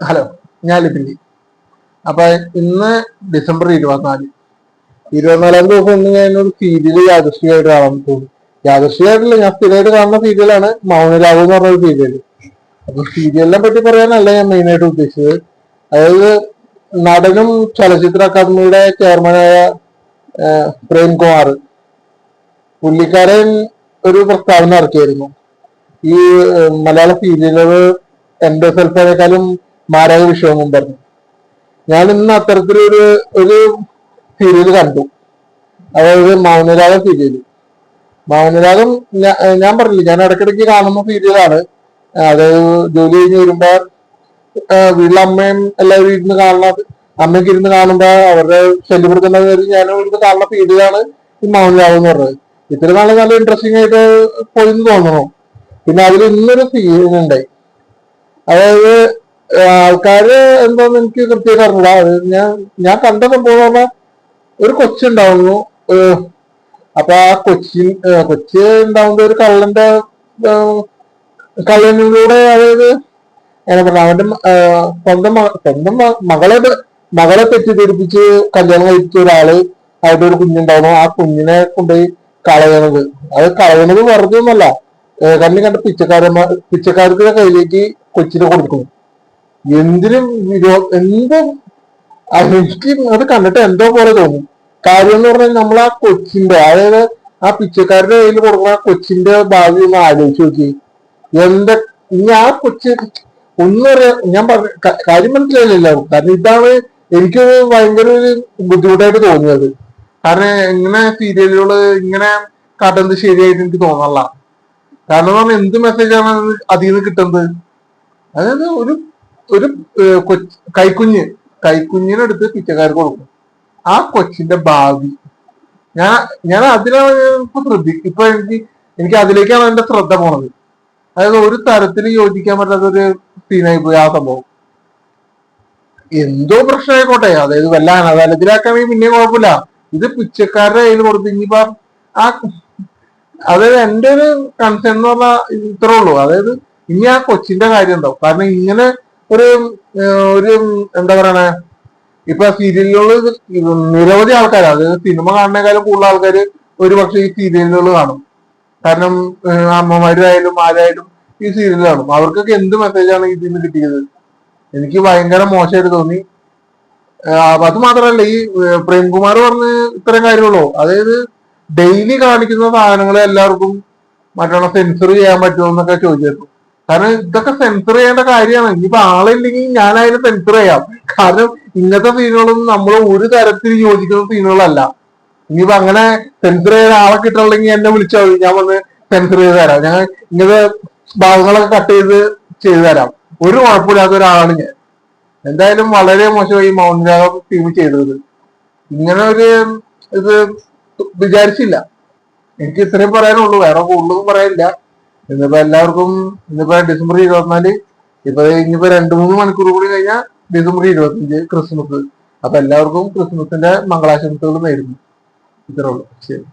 Hello ഞാൻ ലിപിൻഡി. അപ്പൊ ഇന്ന് ഡിസംബർ ഇരുപത്തിനാല്. ഇരുപത്തിനാലാം ദിവസം ഇന്ന് ഞാൻ ഒരു സീരിയൽ യാദർശികമായിട്ട് കാണാൻ തോന്നി യാദർശികമായിട്ടില്ല ഞാൻ സ്ഥിരമായിട്ട് കാണുന്ന സീരിയലാണ് മൗനരാവ് എന്ന് പറഞ്ഞ ഒരു സീരിയൽ. അപ്പൊ സീരിയലിനെ പറ്റി പറയാനല്ല ഞാൻ മെയിൻ ആയിട്ട് ഉദ്ദേശിച്ചത്. അതായത് നടനും ചലച്ചിത്ര അക്കാദമിയുടെ ചെയർമാനായ പ്രേംകുമാർ പുള്ളിക്കാരൻ ഒരു പ്രസ്താവന ഇറക്കിയായിരുന്നു. ഈ മലയാള സീരിയലുകൾ എന്റെ സെൽഫിനേക്കാളും മാരക വിഷയമെന്നും പറഞ്ഞു. ഞാൻ ഇന്ന് അത്തരത്തിലൊരു ഒരു സീരിയൽ കണ്ടു. അതായത് മൗനരാഗം സീരിയൽ മൗനരാഗം ഞാൻ പറഞ്ഞില്ല ഞാൻ ഇടയ്ക്കിടയ്ക്ക് കാണുന്ന സീരിയലാണ് അതായത് ജോലി കഴിഞ്ഞ് വരുമ്പോ വീട്ടിലെ അമ്മയും എല്ലാവരും ഇരുന്ന് കാണുന്ന അമ്മയ്ക്ക് ഇരുന്ന് കാണുമ്പോ അവരുടെ ശല്യപ്പെടുത്തുന്ന ഞാൻ ഇരുന്ന് കാണുന്ന സീരിയലാണ് ഈ മൗനരാഗം എന്ന് പറഞ്ഞത്. ഇത്ര നാളെ നല്ല ഇൻട്രസ്റ്റിംഗ് ആയിട്ട് പോയിന്ന് തോന്നുന്നു പിന്നെ അതിൽ ഇന്നൊരു സീൻ ഉണ്ടായി അതായത് ആൾക്കാര് എന്താന്ന് എനിക്ക് കൃത്യമായിട്ട് അറിഞ്ഞില്ല അത് ഞാൻ ഞാൻ കണ്ട സംഭവം പറഞ്ഞാൽ ഒരു കൊച്ചുണ്ടാവുന്നു അപ്പൊ ആ കൊച്ചി കൊച്ചി ഉണ്ടാവുന്ന ഒരു കള്ളന്റെ കള്ളനിലൂടെ അതായത് എന്നെ പറഞ്ഞ അവന്റെ സ്വന്തം സ്വന്തം മകളെ മകളെ തെറ്റിദ്ധരിപ്പിച്ച് കല്യാണം കഴിച്ച ഒരാൾ അവിടെ ഒരു കുഞ്ഞുണ്ടാവുന്നു. ആ കുഞ്ഞിനെ കൊണ്ടുപോയി കളയണത്. അത് കളയണത് വെറുതെ ഒന്നല്ല കണ്ണി കണ്ട പിച്ചക്കാരന്മാർ പിച്ചക്കാർക്ക് കയ്യിലേക്ക് കൊച്ചിനെ കൊടുക്കും എന്തിനും വിരോ എന്തും എനിക്ക് അത് കണ്ടിട്ട് എന്തോ പോലെ തോന്നും. കാര്യം എന്ന് പറഞ്ഞാൽ നമ്മൾ ആ കൊച്ചിന്റെ അതായത് ആ പിച്ചക്കാരുടെ കയ്യിൽ കൊടുക്കുന്ന ആ കൊച്ചിന്റെ ഭാവി ഒന്ന് ആലോചിച്ച് നോക്കി. എന്താ ഇനി ആ കൊച്ച് ഒന്നും അറിയാ ഞാൻ പറഞ്ഞ കാര്യം മനസ്സിലായില്ല കാരണം ഇതാണ് എനിക്ക് ഭയങ്കര ഒരു ബുദ്ധിമുട്ടായിട്ട് തോന്നിയത്. കാരണം ഇങ്ങനെ സീരിയലുകൾ ഇങ്ങനെ കാട്ടുന്നത് ശരിയായിട്ട് എനിക്ക് തോന്നല്ല കാരണം എന്ത് മെസ്സേജാണ് അതിൽ നിന്ന് കിട്ടുന്നത്? അതായത് ഒരു ഒരു കൈക്കുഞ്ഞ് കൈക്കുഞ്ഞിനെടുത്ത് പിച്ചക്കാർക്ക് കൊടുക്കും. ആ കൊച്ചിന്റെ ഭാവി. ഞാൻ ഞാൻ അതിലാണ് ഇപ്പൊ ശ്രദ്ധി ഇപ്പൊ എനിക്ക് എനിക്ക് അതിലേക്കാണ് എന്റെ ശ്രദ്ധ പോണത്. അതായത് ഒരു തരത്തിൽ യോജിക്കാൻ പറ്റാത്ത ഒരു സീനായി പോയി ആ സംഭവം. എന്തോ പ്രശ്നമായിക്കോട്ടെ അതായത് വല്ല അനാഥാലയത്തിലാക്കുകയാണെങ്കിൽ പിന്നെ കുഴപ്പമില്ല. ഇത് പിച്ചക്കാരുടെ കയ്യിൽ കൊടുത്ത് ഇനിയിപ്പോ ആ അതായത് എന്റെ ഒരു കൺസേൺ എന്ന് പറഞ്ഞാൽ ഇത്രേ ഉള്ളൂ. അതായത് ഇനി ആ കൊച്ചിന്റെ കാര്യം ഉണ്ടാവും കാരണം ഇങ്ങനെ ഒരു ഒരു എന്താ പറയണേ? ഇപ്പൊ സീരിയലുകൾ നിരവധി ആൾക്കാർ അതായത് സിനിമ കാണുന്നേക്കാളും കൂടുതൽ ആൾക്കാർ ഒരു പക്ഷേ ഈ സീരിയലുകൾ കാണും. കാരണം അമ്മമാരായാലും ആരായാലും ഈ സീരിയൽ കാണും. അവർക്കൊക്കെ എന്ത് മെസ്സേജാണ് ഇതിൽ നിന്ന് കിട്ടിയത്? എനിക്ക് ഭയങ്കര മോശമായിട്ട് തോന്നി. അത് മാത്രമല്ല ഈ പ്രേംകുമാർ പറഞ്ഞ് ഇത്രയും കാര്യമുള്ളൂ. അതായത് ഡെയിലി കാണിക്കുന്ന സാധനങ്ങൾ എല്ലാവർക്കും മറ്റുള്ള സെൻസർ ചെയ്യാൻ പറ്റുമോ എന്നൊക്കെ ചോദിച്ചിരുന്നു. കാരണം ഇതൊക്കെ സെൻസർ ചെയ്യേണ്ട കാര്യമാണ്. ഇനിയിപ്പോ ആളില്ലെങ്കിൽ ഞാനായാലും സെൻസർ ചെയ്യാം. കാരണം ഇങ്ങനത്തെ സീനുകളൊന്നും നമ്മൾ ഒരു തരത്തിൽ യോജിക്കുന്ന സീനുകളല്ല ഇനിയിപ്പോ അങ്ങനെ സെൻസർ ചെയ്ത ആളെ കിട്ടണമെങ്കിൽ എന്നെ വിളിച്ചാൽ മതി ഞാൻ വന്ന് സെൻസർ ചെയ്ത് തരാം. ഞാൻ ഇങ്ങനത്തെ ഭാഗങ്ങളൊക്കെ കട്ട് ചെയ്ത് ചെയ്തു തരാം. ഒരു കുഴപ്പമില്ലാത്ത ഒരാളാണ് ഞാൻ. എന്തായാലും വളരെ മോശമായി മൗനരാഗം ടീം ചെയ്തത്. ഇങ്ങനെ ഒരു ഇത് വിചാരിച്ചില്ല. എനിക്ക് ഇത്രയും പറയാനുള്ളൂ. വേറെ കൂടുതലൊന്നും പറയാനില്ല. ഇന്നിപ്പോ എല്ലാവർക്കും ഇന്നിപ്പോ ഡിസംബർ ഇരുപത്തിനാല് ഇപ്പൊ ഇനിയിപ്പോ രണ്ടു മൂന്ന് മണിക്കൂർ കൂടി കഴിഞ്ഞാൽ ഡിസംബർ ഇരുപത്തിയഞ്ച് ക്രിസ്മസ് അപ്പൊ എല്ലാവർക്കും ക്രിസ്മസിന്റെ മംഗളാശംസകൾ നേരുന്നു. ഇത്രേ ഉള്ളൂ. ശരി.